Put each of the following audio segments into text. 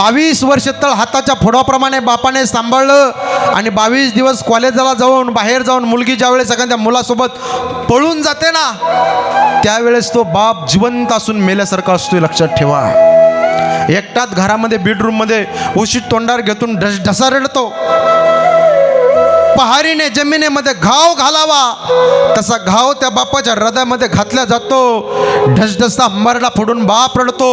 बावीस वर्ष तळ हाताच्या फोडाप्रमाणे बापाने सांभाळलं आणि बावीस दिवस कॉलेजला जाऊन बाहेर जाऊन मुलगी ज्यावेळेस एखाद्या मुलासोबत पळून जाते ना त्यावेळेस तो बाप जिवंत असून मेल्यासारखा असतो लक्षात ठेवा. एकटाच घरामध्ये बेडरूममध्ये उशीत तोंडार घेतून ढस ढसा रडतो. पहारीने जमिनीमध्ये घाव घालावा. तसा घाव त्या बापाच्या हृदयामध्ये घातला जातो. ढसढसा मरडा फोडून बाप रडतो.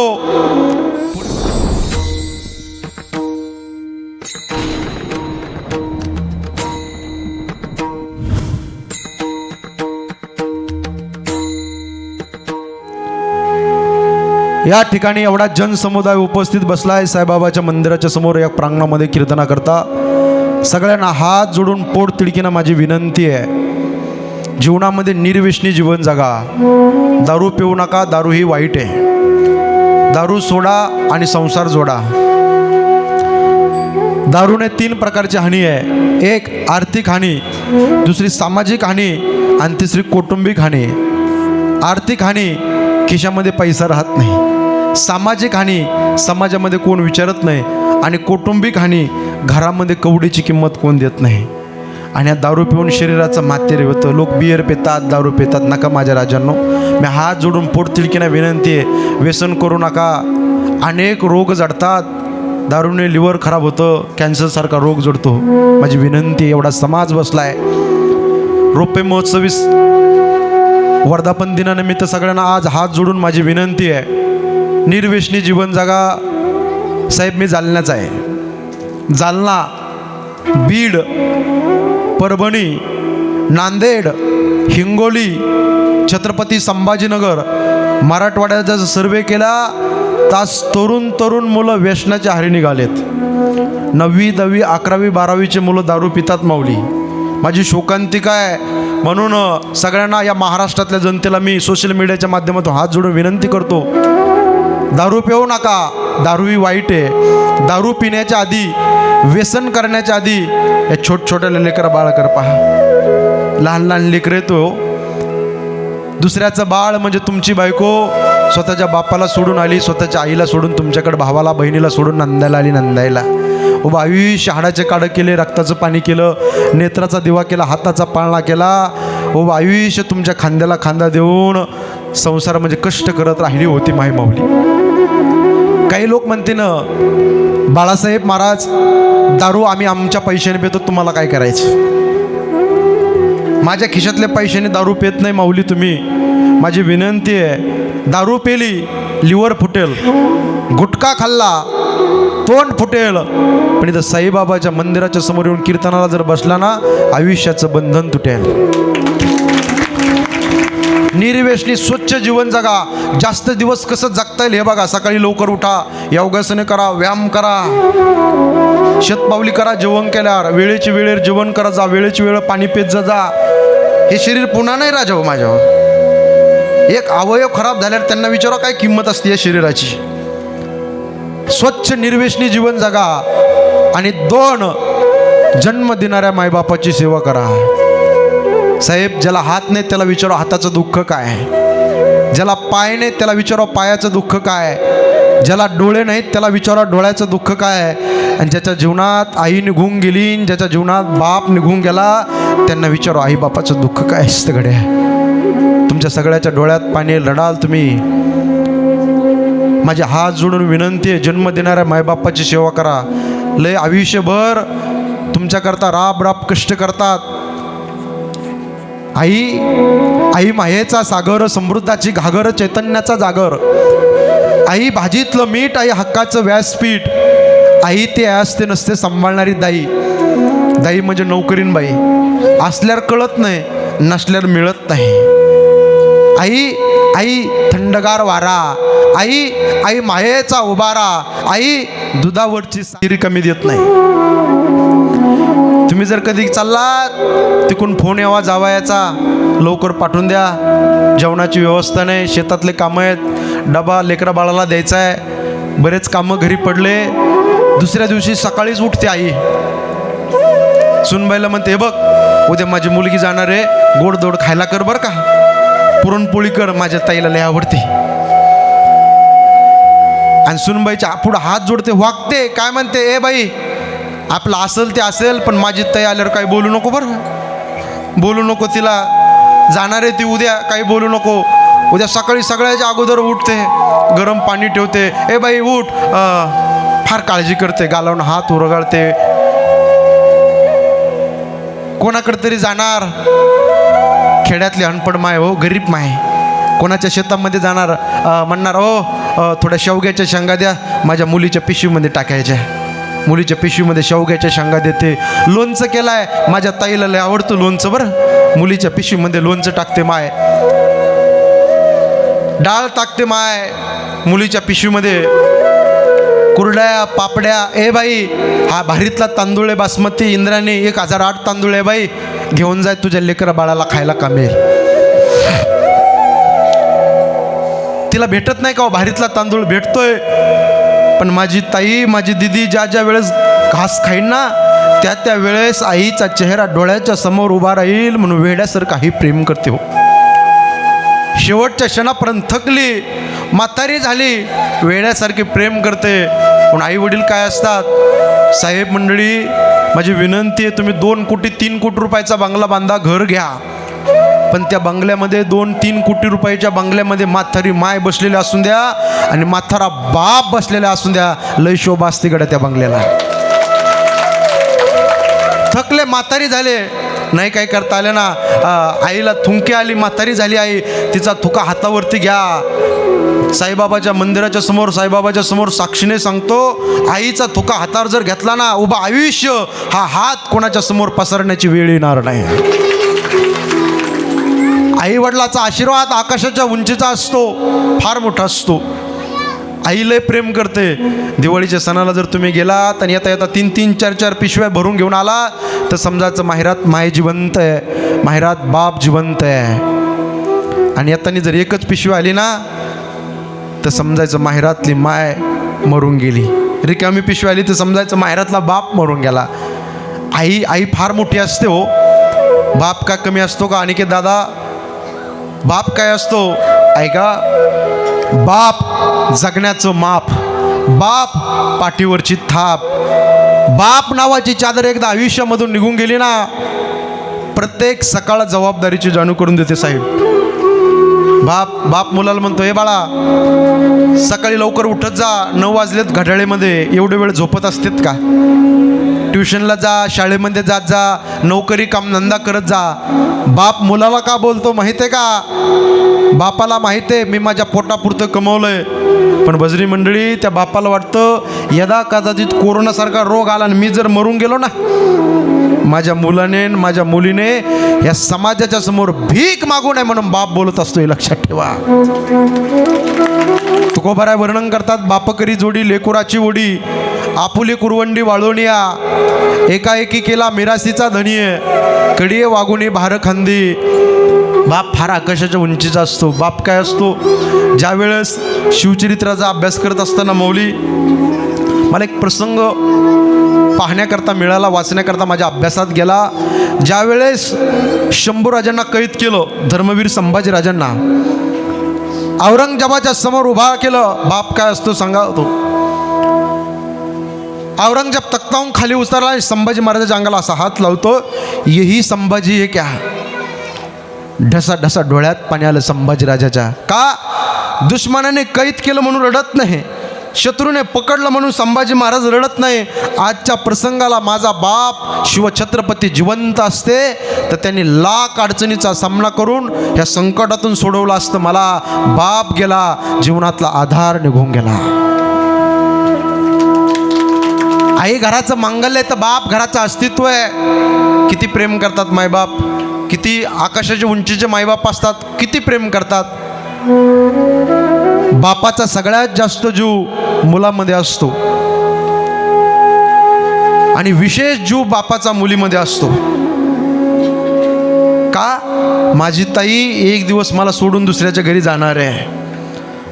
या ठिकाणी एवढा जनसमुदाय उपस्थित बसलाय साईबाबाच्या मंदिराच्या समोर या प्रांगणामध्ये कीर्तना करता. सगळ्यांना हात जोडून पोट तिडकीनं माझी विनंती आहे. जीवनामध्ये निर्व्यसनी जीवन जगा. दारू पिऊ नका दारू ही वाईट आहे. दारू सोडा आणि संसार जोडा. दारूने तीन प्रकारची हानी आहे. एक आर्थिक हानी दुसरी सामाजिक हानी आणि तिसरी कौटुंबिक हानी. आर्थिक हानी खिशामध्ये पैसा राहत नाही. सामाजिक हानी समाजामध्ये कोण विचारत नाही आणि कौटुंबिक हानी घरामध्ये कवडीची किंमत कोण देत नाही. आणि या दारू पिऊन शरीराचं मातेर होतं. लोक बियर पितात दारू पितात. नका माझ्या राजांनो. मी हात जोडून पोट तिडकीनं विनंती आहे. व्यसन करू नका. अनेक रोग जडतात. दारूने लिव्हर खराब होतं. कॅन्सरसारखा रोग जडतो. माझी विनंती एवढा समाज बसलाय. रोपे महोत्सवीस वर्धापन दिनानिमित्त सगळ्यांना आज हात जोडून माझी विनंती आहे. निर्व्यसनी जीवन जगा साहेब मी जालन्याचा आहे. जालना बीड परभणी नांदेड हिंगोली छत्रपती संभाजीनगर मराठवाड्याचा जर सर्वे केला तास तरुण तरुण मुलं व्यसनाच्या हारी निघालेत. नववी दहावी अकरावी बारावीचे मुलं दारू पितात माऊली. माझी शोकांतिका आहे. म्हणून सगळ्यांना या महाराष्ट्रातल्या जनतेला मी सोशल मीडियाच्या माध्यमातून हात जोडून विनंती करतो. दारू पिऊ नका. दारू ही वाईट आहे. दारू पिण्याच्या आधी व्यसन करण्याच्या आधी या छोट छोट्या लेकरं बाळकर पहा. लहान लहान लेकरं येतो हो. दुसऱ्याचं बाळ म्हणजे तुमची बायको स्वतःच्या बापाला सोडून आली स्वतःच्या आईला सोडून तुमच्याकडे भावाला बहिणीला सोडून नंदायला आली नंदायला व हाडाचे काडं केले रक्ताचं पाणी केलं नेत्राचा दिवा केला हाताचा पाळणा केला. व आयुष्य तुमच्या खांद्याला खांदा देऊन संसार म्हणजे कष्ट करत राहिली होती माही माऊली. काही लोक म्हणते ना बाळासाहेब महाराज दारू आम्ही आमच्या पैशाने पितो तुम्हाला काय करायचं? माझ्या खिशातल्या पैशाने दारू पेत नाही माऊली तुम्ही. माझी विनंती आहे दारू पेली लिव्हर फुटेल गुटखा खाल्ला तोंड फुटेल. पण इथं साईबाबाच्या मंदिराच्या समोर येऊन कीर्तनाला जर बसला ना आयुष्याचं बंधन तुटेल. निर्वेशनी स्वच्छ जीवन जगा. जास्त दिवस कसं जगता येईल हे बघा. सकाळी लवकर उठा. योगासने करा व्यायाम करा. शतपावली करा जेवण केल्यावर. वेळेची वेळेवर जेवण करा जा. वेळेची वेळ पाणी पेत जा जा. हे शरीर पुन्हा नाही राजा माझ्यावर. एक अवयव खराब झाल्यावर त्यांना विचारा काय किंमत असते या शरीराची? स्वच्छ निर्वेशनी जीवन जगा आणि दोन जन्म देणाऱ्या मायबापाची सेवा करा. साहेब ज्याला हात नाही त्याला विचारा हाताचं दुःख काय? ज्याला पाय नाही त्याला विचारा पायाचं दुःख काय? ज्याला डोळे नाहीत त्याला विचारा डोळ्याचं दुःख काय? आहे आणि ज्याच्या जीवनात आई निघून गेली आणि ज्याच्या जीवनात बाप निघून गेला त्यांना विचारा आई बापाचं दुःख काय असतं घड्या तुमच्या सगळ्याच्या डोळ्यात पाणी लढाल तुम्ही. माझे हात जोडून विनंती आहे जन्म देणाऱ्या मायबापाची सेवा करा. लय आयुष्यभर तुमच्याकरता राब राब कष्ट करतात. आई आई मायेचा सागर समृद्धाची घागर चैतन्याचा जागर. आई भाजीतलं मीठ आई हक्काचं व्यासपीठ. आई ते असते नसते सांभाळणारी दाई. दाई म्हणजे नोकरीन बाई. असल्यावर कळत नाही नसल्यावर मिळत नाही. आई आई थंडगार वारा आई आई मायेचा उभारा आई दुधावरची सारी कमी देत नाही. तुम्ही जर कधी चाललात तिकून फोन यावा जावा याचा लवकर पाठवून द्या. जेवणाची व्यवस्था नाही शेतातले कामं आहेत डबा लेकरा बाळाला द्यायचा आहे बरेच कामं घरी पडले. दुसऱ्या दिवशी सकाळीच उठते आई. सुनबाईला म्हणते "हे बघ उद्या माझी मुलगी जाणार आहे गोडदोड खायला कर बरं का. पुरणपोळी कर माझ्या ताईला लय आवडते. आणि सुनबाईच्या पुढं हात जोडते वागते काय म्हणते ए बाई आपलं असेल ते असेल पण माझी ताई आल्यावर काही बोलू नको बरं. बोलू नको तिला. जाणार आहे ती उद्या काही बोलू नको. उद्या सकाळी सगळ्याच्या अगोदर उठते गरम पाणी ठेवते. ए बाई उठ. फार काळजी करते गालावून हात उरगाळते. कोणाकडे तरी जाणार. खेड्यातली अनपड माय हो गरीब माय. कोणाच्या शेतामध्ये जाणार म्हणणार ओ थोड्या शेवग्याच्या शेंगा द्या माझ्या मुलीच्या पिशवीमध्ये टाकायच्या मुलीच्या पिशवीमध्ये शेवग्याच्या शेंगा देते. लोणचं केलाय माझ्या ताईला लय आवडतं लोणचं बरं. मुलीच्या पिशवीमध्ये लोणचं टाकते माय. डाळ टाकते माय मुलीच्या पिशवीमध्ये. कुरड्या पापड्या ए बाई हा भारीतला तांदूळ आहे बासमती इंद्राने एक हजार आठ तांदूळ आहे बाई. घेऊन जाय तुझ्या लेकरा बाळाला खायला कामेल तिला भेटत नाही का हो? भारीतला तांदूळ भेटतोय. पण माझी ताई माझी दिदी ज्या ज्या वेळेस घास खाईन ना त्या त्या वेळेस आईचा चेहरा डोळ्याच्या समोर उभा राहील म्हणून वेड्यासारखं ही प्रेम करते हो. शेवटच्या क्षणापर्यंत थकली. म्हातारी झाली. वेड्यासारखी प्रेम करते. पण आई वडील काय असतात? साहेब मंडळी माझी विनंती आहे तुम्ही दोन कोटी तीन कोटी रुपयाचा बंगला बांधा घर घ्या. पण त्या बंगल्यामध्ये दोन तीन कोटी रुपयाच्या बंगल्यामध्ये म्हातारी माय बसलेली असून द्या आणि म्हातारा बाप बसलेला असून द्या. लय शोभा असते गड्या त्या बंगल्याला. थकले म्हातारी झाले. नाही काय करता आले ना. आईला थुंके आली म्हातारी झाली आई. तिचा थुका हातावरती घ्या. साईबाबाच्या मंदिराच्या समोर साईबाबाच्या समोर साक्षीने सांगतो आईचा थुका हातावर जर घेतला ना उभा आयुष्य हा हात कोणाच्या समोर पसरण्याची वेळ येणार नाही. आई वडिलाचा आशीर्वाद आकाशाच्या उंचीचा असतो फार मोठा असतो. आई लय प्रेम करते. दिवाळीच्या सणाला जर तुम्ही गेलात आणि येता येता तीन तीन चार चार पिशव्या भरून घेऊन आला तर समजायचं माहेरात माय जिवंत आहे माहेरात बाप जिवंत आहे. आणि येताना जर एकच पिशवी आली ना तर समजायचं माहेरातली माय मरून गेली. रिकामी पिशवी आली तर समजायचं माहेरातला बाप मरून गेला. आई आई फार मोठी असते हो. बाप का कमी असतो का? अनिकेत दादा बाप काय असतो? ऐका बाप जगण्याचं माप. बाप पाठीवरची थाप. बाप नावाची चादर एकदा आयुष्यामधून निघून गेली ना प्रत्येक सकाळ जबाबदारीची जाणू करून देते साहेब. बाप बाप मुलाला म्हणतो हे बाळा सकाळी लवकर उठत जा नऊ वाजलेत घड्याळेमध्ये एवढे वेळ झोपत असतेत का? ट्युशनला जा शाळेमध्ये जात जा नोकरी कामधंदा करत जा. बाप मुलाला का बोलतो माहिती आहे का? बापाला माहिती आहे मी माझ्या पोटापुरतं कमवलंय. पण बजरी मंडळी त्या बापाला वाटतं यदा कदाचित कोरोनासारखा रोग आला आणि मी जर मरून गेलो ना माझ्या मुलाने माझ्या मुलीने या समाजाच्या समोर भीक मागू नये म्हणून बाप बोलत असतो हे लक्षात ठेवा. तुकोबाराय वर्णन करतात बापकरी जोडी लेकुराची ओढी आपुली कुरवंडी वाळवणिया एकाएकी केला मिरासीचा धनीय कडीये वागुनी भार खांदी. बाप फार आकाशाच्या उंचीचा असतो बाप काय असतो? ज्यावेळेस शिवचरित्राचा अभ्यास करत असताना मौली मला एक प्रसंग पाहण्याकरता मिळाला वाचण्याकरता माझ्या अभ्यासात गेला. ज्यावेळेस शंभूराजांना कैद केलं धर्मवीर संभाजीराजांना औरंगजेबाच्या समोर उभा केलं बाप काय असतो सांगा तो. औरंगजेब तख्ताहून खाली उतरला आणि संभाजी महाराजाच्या अंगाला असा हात लावतो यही संभाजी हे क्या? ढसा ढसा डोळ्यात पाणी आलं संभाजीराजाच्या. का? दुश्मनाने कैद केलं म्हणून रडत नाही. शत्रूने पकडलं म्हणून संभाजी महाराज रडत नाही. आजच्या प्रसंगाला माझा बाप शिवछत्रपती जिवंत असते तर त्यांनी लाख अडचणीचा सामना करून ह्या संकटातून सोडवलं असतं. मला बाप गेला जीवनातला आधार निघून गेला. आई घराचं मांगल्य तर बाप घराचं अस्तित्व आहे. किती प्रेम करतात मायबाप किती आकाशाच्या उंचीचे मायबाप असतात किती प्रेम करतात. बापाचा सगळ्यात जास्त जीव मुलामध्ये असतो. आणि विशेष जीव बापाचा मुलीमध्ये असतो. का? माझी ताई एक दिवस मला सोडून दुसऱ्याच्या घरी जाणार आहे.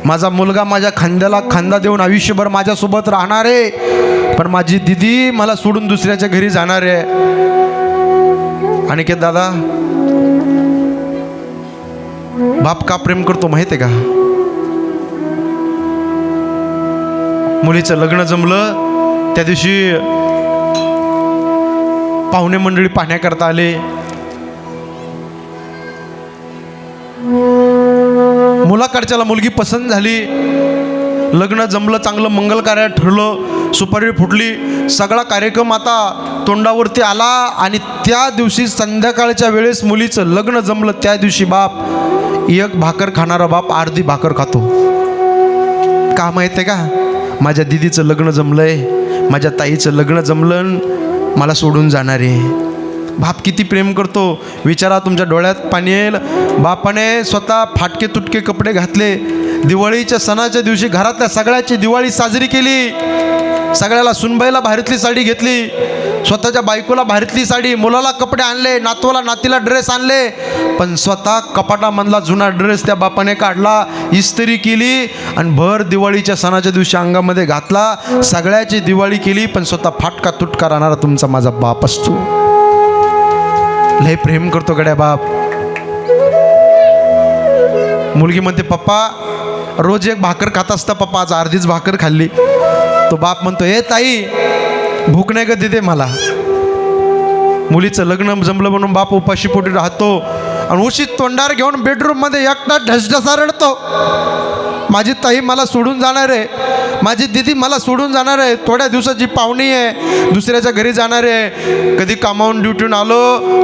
माझा मुलगा माझ्या खांद्याला खांदा देऊन आयुष्यभर माझ्यासोबत राहणार आहे. पण माझी दिदी मला सोडून दुसऱ्याच्या घरी जाणार आहे. आणि के दादा बाप का प्रेम करतो माहिती आहे का? मुलीचं लग्न जमलं. त्या दिवशी पाहुणे मंडळी पाहण्याकरता आले. मुलाकडच्याला मुलगी पसंत झाली. लग्न जमलं चांगलं मंगल कार्य ठरलं सुपारी फुटली. सगळा कार्यक्रम आता तोंडावरती आला आणि त्या दिवशी संध्याकाळच्या वेळेस मुलीचं लग्न जमलं. त्या दिवशी बाप एक भाकर खाणारा बाप अर्धी भाकर खातो. का माहिती आहे का? माझ्या दिदीचं लग्न जमलंय माझ्या ताईचं लग्न जमलं मला सोडून जाणार आहे. बाप किती प्रेम करतो. विचारा तुमच्या डोळ्यात पाणी येईल. बापाने स्वतः फाटके तुटके कपडे घातले. दिवाळीच्या सणाच्या दिवशी घरातल्या सगळ्याची दिवाळी साजरी केली. सगळ्याला सुनबाईला भारीतली साडी घेतली. स्वतःच्या बायकोला भारीतली साडी मुलाला कपडे आणले नातवाला नातीला ड्रेस आणले. पण स्वतः कपाटामधला जुना ड्रेस त्या बापाने काढला इस्त्री केली आणि भर दिवाळीच्या सणाच्या दिवशी अंगामध्ये घातला. सगळ्याची दिवाळी केली पण स्वतः फाटका तुटका राहणारा तुमचा माझा बाप असतो. लय प्रेम करतो गड्या बाप. मुलगी म्हणते पप्पा रोज एक भाकर खात असता पप्पा आज अर्धीच भाकर खाल्ली. तो बाप म्हणतो हे ताई भूक नाही कधी देते मला? मुलीचं लग्न जमलं म्हणून बाप उपाशी पोटी राहतो आणि उशीत तोंडार घेऊन बेडरूममध्ये एकटा ढसढसा रडतो माझी ताई मला सोडून जाणार आहे. माझी दिदी मला सोडून जाणार आहे. थोड्या दिवसाची पाहुणी आहे. दुसऱ्याच्या घरी जाणार आहे. कधी कामावून ड्युटीहून आलो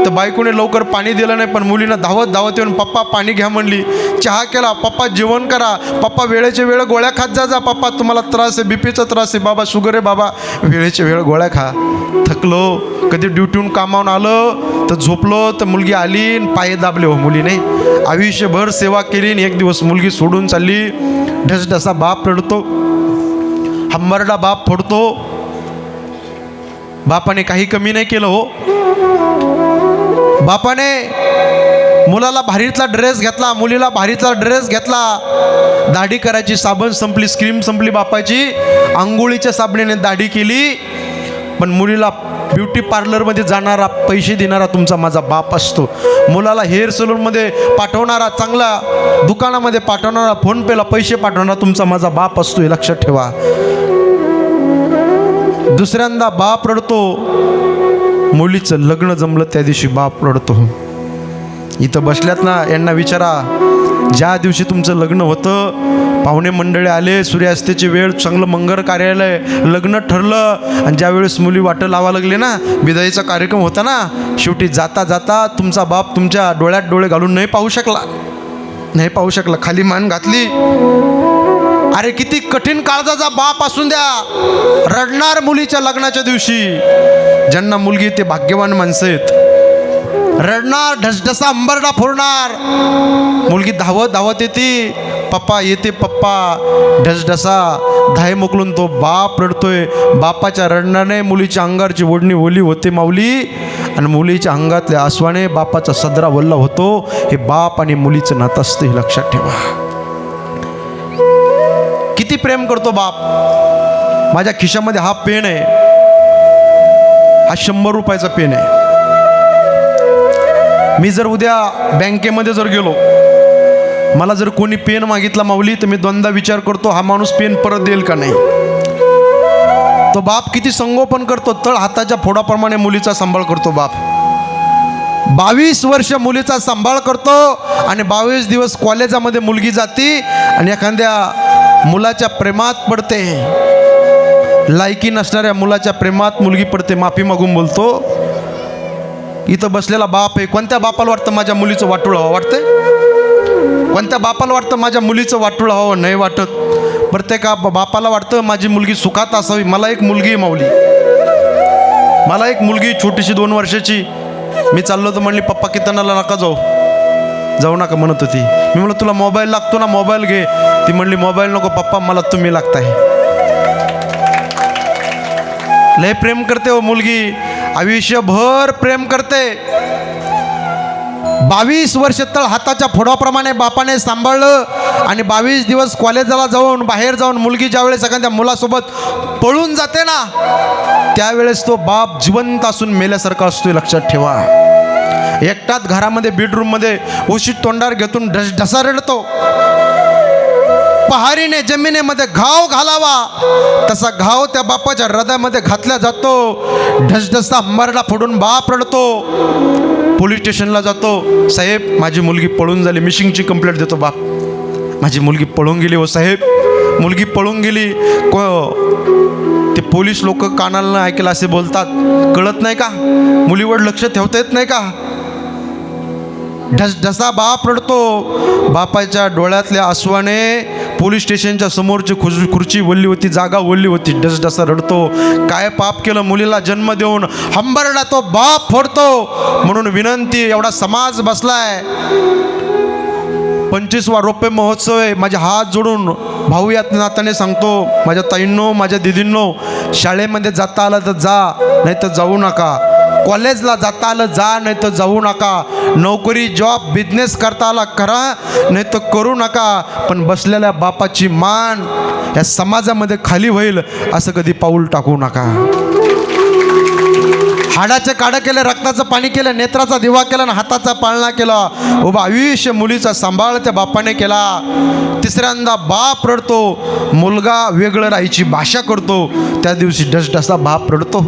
तर बायकोने लवकर पाणी दिलं नाही पण मुलीनं धावत धावत येऊन पप्पा पाणी घ्या म्हणली. चहा केला. पप्पा जेवण करा. पप्पा वेळेचे वेळ गोळ्या खात जा जा पप्पा. तुम्हाला त्रास आहे. बीपीचा त्रास आहे. बाबा शुगर आहे बाबा. वेळेचे वेळ गोळ्या खा. थकलो. कधी ड्युटीहून कामावून आलं तर झोपलो तर मुलगी आली आणि पाय दाबले हो मुलीने. आयुष्यभर सेवा केली आणि एक दिवस मुलगी सोडून चालली. ढसढसा बाप रडतो. हंबरडा बाप फोडतो. बापाने काही कमी नाही केलं हो. बापाने मुलाला भारीतला ड्रेस घेतला मुलीला भारीतला ड्रेस घेतला. दाढी करायची साबण संपली स्क्रीम संपली बापाची. आंघोळीच्या साबणीने दाढी केली. पण मुलीला ब्युटी पार्लरमध्ये जाणारा पैसे देणारा तुमचा माझा बाप असतो. मुलाला हेअर सलूनमध्ये पाठवणारा चांगला दुकानामध्ये पाठवणारा फोनपेला पैसे पाठवणारा तुमचा माझा बाप असतो हे लक्षात ठेवा. दुसऱ्यांदा बाप रडतो. मुलीचं लग्न जमलं त्या दिवशी बाप रडतो. इथं बसल्यात ना यांना विचारा ज्या दिवशी तुमचं लग्न होतं पाहुणे मंडळी आले सूर्यास्तेची वेळ चांगलं मंगल कार्यालय लग्न ठरलं आणि ज्यावेळेस मुली वाटं लावा लागले ना विदाईचा कार्यक्रम होता ना शेवटी जाता जाता तुमचा बाप तुमच्या डोळ्यात डोळे घालून नाही पाहू शकला. नाही पाहू शकला. खाली मान घातली. अरे किती कठीण काळजाचा बाप असून द्या. रडणार मुलीच्या लग्नाच्या दिवशी. ज्यांना मुलगी ते भाग्यवान माणसं आहेत. रडणार ढसढसा अंबरडा फोडणार. मुलगी धावत धावत येते. पप्पा येते पप्पा. ढसढसा धाय मोकलून तो बाप रडतोय. बापाच्या रडण्याने मुलीच्या अंगारची ओढणी ओली होते माऊली. आणि मुलीच्या अंगातल्या आसवाने बापाचा सदरा वल्ला होतो. हे बाप आणि मुलीचं नातं असतं हे लक्षात ठेवा. किती प्रेम करतो बाप. माझ्या खिशामध्ये हा पेन आहे. हा शंभर रुपयाचा पेन आहे. मी जर उद्या बँकेमध्ये जर गेलो मला जर कोणी पेन मागितला माऊली तर मी दोनदा विचार करतो हा माणूस पेन परत देईल का नाही? तो बाप किती संगोपन करतो तळ हाताच्या फोडाप्रमाणे मुलीचा सांभाळ करतो बाप. बावीस वर्ष मुलीचा सांभाळ करतो आणि बावीस दिवस कॉलेजामध्ये मुलगी जाती आणि एखाद्या मुलाच्या प्रेमात पडते. लायकी नसणाऱ्या मुलाच्या प्रेमात मुलगी पडते माफी मागून बोलतो. इथं बसलेला बाप आहे. कोणत्या बापाला वाटतं माझ्या मुलीचं वाटूळ हवं वाटतंय? कोणत्या बापाला वाटतं माझ्या मुलीचं वाटूळ हवं नाही वाटत? प्रत्येका बापाला वाटतं माझी मुलगी सुखात असावी. मला एक मुलगी माऊली. मला एक मुलगी छोटीशी दोन वर्षाची. मी चाललो तर म्हणली पप्पा कितनाला नका जाऊ. जाऊ नका म्हणत होती. मी म्हणलं तुला मोबाईल लागतो ना मोबाईल घे. ती म्हणली मोबाईल नको पप्पा मला तुम्ही लागताय. लय प्रेम करते हो मुलगी. आयुष्यभर प्रेम करते. बावीस वर्ष तळ हाताच्या फोडाप्रमाणे बापाने सांभाळलं आणि बावीस दिवस कॉलेजला जाऊन बाहेर जाऊन मुलगी ज्यावेळेस एखाद्या मुलासोबत पळून जाते ना त्यावेळेस तो बाप जिवंत असून मेल्यासारखा असतो लक्षात ठेवा. एकटाच घरामध्ये बेडरूममध्ये उशीत तोंडार घेतून ढस ढसा रडतो पहारीने जमिनीमध्ये घाव घालावा. तसा घाव त्या बापाच्या हृदयामध्ये घातला जातो. ढसढसा मरडा फोडून बाप रडतो. पोलीस स्टेशनला जातो. साहेब माझी मुलगी पळून झाली. मिशिंगची कंप्लेंट देतो बाप. माझी मुलगी पळून गेली हो साहेब. मुलगी पळून गेली. को ते पोलीस लोक कानाला न ऐकलं असे बोलतात. कळत नाही का? मुलीवर लक्ष ठेवता येत नाही का? ढस ढसा बाप रडतो. बापाच्या डोळ्यातल्या आसवाने पोलीस स्टेशनच्या समोरची खुर्ची खुर्ची वल्ली होती जागा वल्ली होती. डस ढसा रडतो. काय पाप केलं? मुलीला जन्म देऊन हंबरडा तो बाप फोडतो. म्हणून विनंती एवढा समाज बसलाय. पंचवीसवा रोपे महोत्सव आहे. माझे हात जोडून भाऊ या नात्याने सांगतो माझ्या ताईंनो माझ्या दिदींनो शाळेमध्ये जाता आलं तर जा नाही तर जाऊ नका. कॉलेजला जाता आलं जा नाही तर जाऊ नका. नोकरी जॉब बिझनेस करता आला करा नाही तर करू नका. पण बसलेल्या बापाची मान या समाजामध्ये खाली होईल असं कधी पाऊल टाकू नका. हाडाचं काढं केलं रक्ताचं पाणी केलं नेत्राचा दिवा केला आणि हाताचा पाळणा केला. उभा आयुष्य मुलीचा सांभाळ त्या बापाने केला. तिसऱ्यांदा बाप रडतो मुलगा वेगळं राहायची भाषा करतो. त्या दिवशी डसडसा बाप रडतो.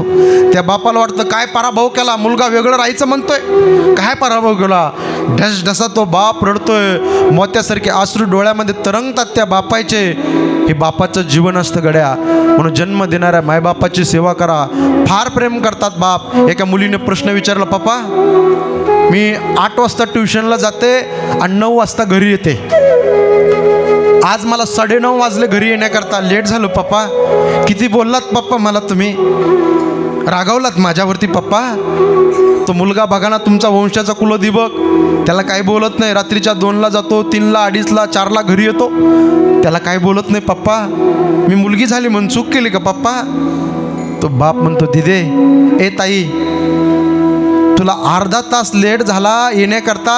त्या बापाला वाटतं काय पराभव केला? मुलगा वेगळं राहायचं म्हणतोय? काय पराभव केला? ढसढसा तो बाप रडतोय. मोत्यासारखे आसरू डोळ्यामध्ये तरंगतात त्या बापाचे. हे बापाचं जीवन असतं गड्या. म्हणून जन्म देणाऱ्या मायबापाची सेवा करा. फार प्रेम करतात बाप. एका मुलीने प्रश्न विचारला पप्पा मी आठ वाजता ट्युशनला जाते आणि नऊ वाजता घरी येते. आज मला साडेनऊ वाजले घरी येण्याकरता लेट झालो पप्पा किती बोललात पप्पा मला तुम्ही? रागावलात माझ्यावरती पप्पा तो मुलगा बघा ना तुमचा वंशाचा कुलदिबक त्याला काय बोलत नाही. रात्रीच्या दोनला जातो तीनला अडीचला चारला घरी येतो. त्याला काय बोलत नाही पप्पा मी मुलगी झाली म्हणून चूक केली का पप्पा तो बाप म्हणतो दिदे ए ताई तुला अर्धा तास लेट झाला येण्याकरता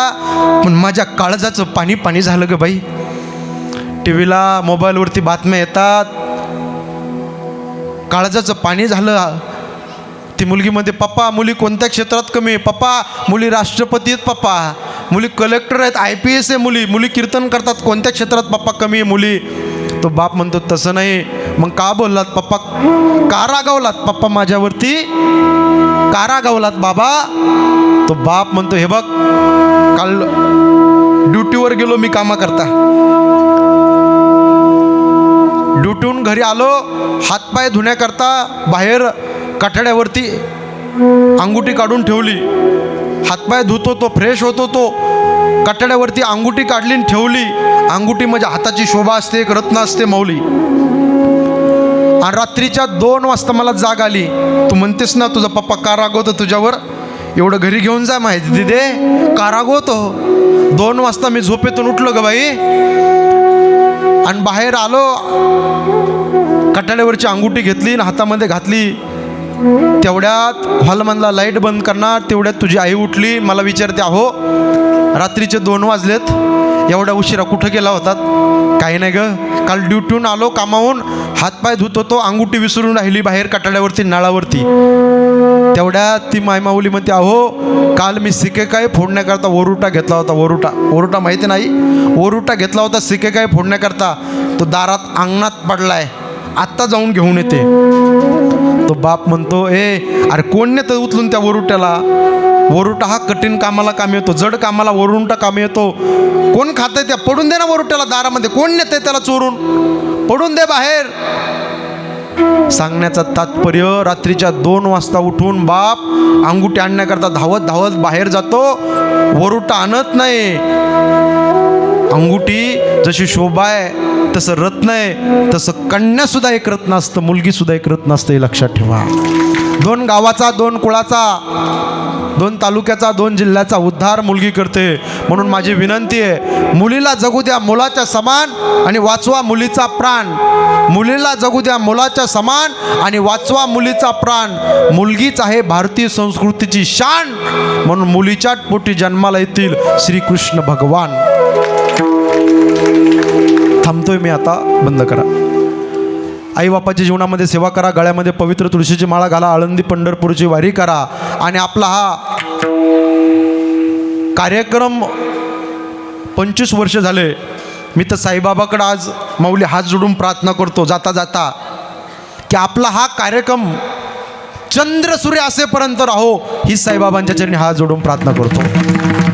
पण माझ्या काळजाचं पाणी पाणी झालं ग बाई. टी व्हीला मोबाईलवरती बातम्या येतात. काळजाचं पाणी झालं. ती मुलगीमध्ये पप्पा मुली कोणत्या क्षेत्रात कमी आहे? पप्पा मुली राष्ट्रपती आहेत पप्पा. मुली कलेक्टर आहेत आय पी एस आहे मुली. मुली कीर्तन करतात कोणत्या क्षेत्रात पप्पा कमी आहे मुली? तो बाप म्हणतो तसं नाही. मग का बोललात पप्पा? का रागावलात पप्पा माझ्यावरती? का रागावलात बाबा? तो बाप म्हणतो हे बघ काल ड्युटीवर गेलो मी कामा करता ड्युटीहून घरी आलो हातपाय धुण्याकरता बाहेर कठड्यावरती अंगुठी काढून ठेवली. हातपाय धुतो तो फ्रेश होतो तो कठड्यावरती अंगुठी काढली आणि ठेवली. अंगुठी म्हणजे हाताची शोभा असते एक रत्न असते मौली आणि रात्रीच्या दोन वाजता मला जाग आली. तू म्हणतेस ना तुझा पप्पा का रागवतो तुझ्यावर? एवढं घरी घेऊन जा माहिती दिदे. का रागवतो? दोन वाजता मी झोपेतून उठलो ग बाई. आणि बाहेर आलो. कटाड्यावरची अंगुठी घेतली आणि हातामध्ये घातली. तेवढ्यात हॉलमधला लाइट बंद करणार तेवढ्यात तुझी आई उठली. मला विचारते अहो रात्रीचे दोन वाजलेत. एवढ्या उशिरा कुठं गेला होतात काही नाही ग. काल ड्युटीहून आलो कामाहून. हातपाय धुत होतो अंगुठी विसरून राहिली बाहेर कटाड्यावरती नळावरती. तेवढ्यात ती मायमाऊली म्हणते अहो काल मी सिके काय फोडण्याकरता ओरुटा घेतला होता ओरुटा ओरुटा माहिती नाही? ओरुटा घेतला होता सिके काय फोडण्याकरता. तो दारात अंगणात पडलाय. आत्ता जाऊन घेऊन येते. तो बाप म्हणतो ए अरे कोण नेतं उचलून त्या वरुट्याला? वरुटा हा कठीण कामाला काम येतो जड कामाला वरुंटा काम येतो. कोण खातंय त्या? पडून दे ना वरुट्याला दारामध्ये. कोण नेते त्याला चोरून? पडून दे बाहेर. सांगण्याचा तात्पर्य रात्रीच्या दोन वाजता उठून बाप अंगुठी आणण्याकरता धावत धावत बाहेर जातो. वरुटा आणत नाही. अंगुठी जशी शोभा आहे तसं रत्न आहे. तसं कन्यासुद्धा एक रत्न असतं मुलगीसुद्धा एक रत्न असतं हे लक्षात ठेवा. दोन गावाचा दोन कुळाचा. दोन तालुक्याचा दोन जिल्ह्याचा उद्धार मुलगी करते. म्हणून माझी विनंती आहे मुलीला जगू द्या मुलाच्या समान आणि वाचवा मुलीचा प्राण. मुलीला जगू द्या मुलाच्या समान आणि वाचवा मुलीचा प्राण. मुलगीच आहे भारतीय संस्कृतीची शान. म्हणून मुलीच्या पोटी जन्माला येतील श्रीकृष्ण भगवान. थांबतोय मी आता बंद करा. आईबापाच्या जीवनामध्ये सेवा करा गळ्यामध्ये पवित्र तुळशीची माळा घाला आळंदी पंढरपूरची वारी करा आणि आपला हा कार्यक्रम पंचवीस वर्ष झाले. मी तर साईबाबाकडं आज माऊली हात जोडून प्रार्थना करतो जाता जाता. की आपला हा कार्यक्रम चंद्र सूर्य असेपर्यंत राहो ही साईबाबांच्या चरणी हात जोडून प्रार्थना करतो.